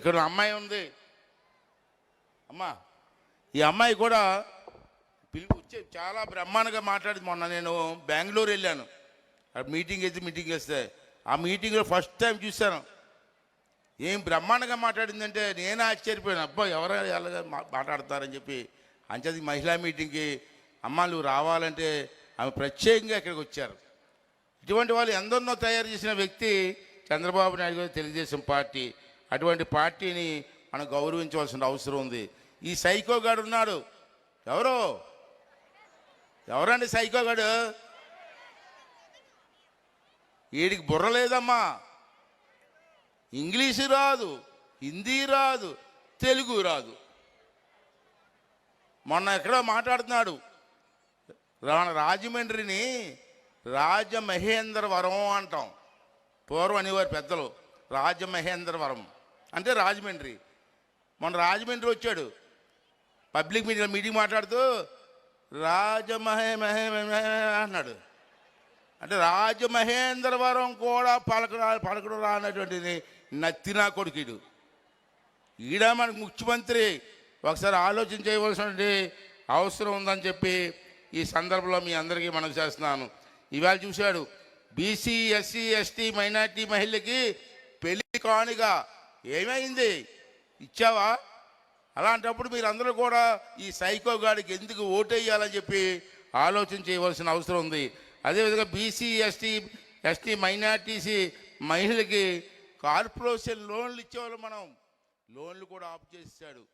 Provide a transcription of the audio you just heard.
ఇక్కడ ఒక అమ్మాయి ఉంది. అమ్మా ఈ అమ్మాయి కూడా పిలుపు వచ్చే చాలా బ్రహ్మాండంగా మాట్లాడింది. మొన్న నేను బెంగళూరు వెళ్ళాను. మీటింగ్ అయితే మీటింగ్ వేస్తే ఆ మీటింగ్లో ఫస్ట్ టైం చూశాను. ఏం బ్రహ్మాండంగా మాట్లాడిందంటే నేను ఆశ్చర్యపోయాను. అబ్బా ఎవరు ఎలా మాట్లాడతారని చెప్పి అంచేది మహిళా మీటింగ్కి అమ్మ రావాలంటే ఆమె ప్రత్యేకంగా ఇక్కడికి వచ్చారు. ఇటువంటి వాళ్ళు ఎందరినో తయారు చేసిన వ్యక్తి చంద్రబాబు నాయుడు గారు తెలుగుదేశం పార్టీ అటువంటి పార్టీని మనం గౌరవించవలసిన అవసరం ఉంది. ఈ సైకో గాడు ఉన్నాడు. ఎవరు? ఎవరండి సైకో గాడు? వీడికి బుర్ర లేదమ్మా. ఇంగ్లీషు రాదు హిందీ రాదు తెలుగు రాదు. మొన్న ఎక్కడో మాట్లాడుతున్నాడు. మన రాజమండ్రిని రాజమహేంద్రవరం అంటాం. పూర్వం అనేవారు పెద్దలు. రాజమహేంద్రవరం. అంటే రాజమండ్రి. మొన్న రాజమండ్రి వచ్చాడు. పబ్లిక్ మీడియా మీటింగ్ మాట్లాడుతూ రాజమహే మహే మహే అన్నాడు అంటే రాజమహేంద్రవరం కూడా పలకడా పలకడం రానటువంటిది నత్తినా కొడుకుడు ఈడ మనకు ముఖ్యమంత్రి ఒకసారి ఆలోచన చేయవలసినటువంటి అవసరం ఉందని చెప్పి ఈ సందర్భంలో మీ అందరికీ మనం చేస్తున్నాను ఇవాళ చూశాడు బీసీ ఎస్సీ ఎస్టీ మైనార్టీ మహిళకి పెళ్ళి కానుగా ఏమైంది? ఇచ్చావా? అలాంటప్పుడు మీరందరూ కూడా ఈ సైకో గాడికి ఎందుకు ఓటేయాలని చెప్పి ఆలోచన చేయవలసిన అవసరం ఉంది. అదేవిధంగా బీసీ ఎస్టీ ఎస్టీ మైనార్టీసీ మహిళలకి కార్పొరేషన్ లోన్లు ఇచ్చేవాళ్ళు మనం. లోన్లు కూడా ఆఫ్ చేశాడు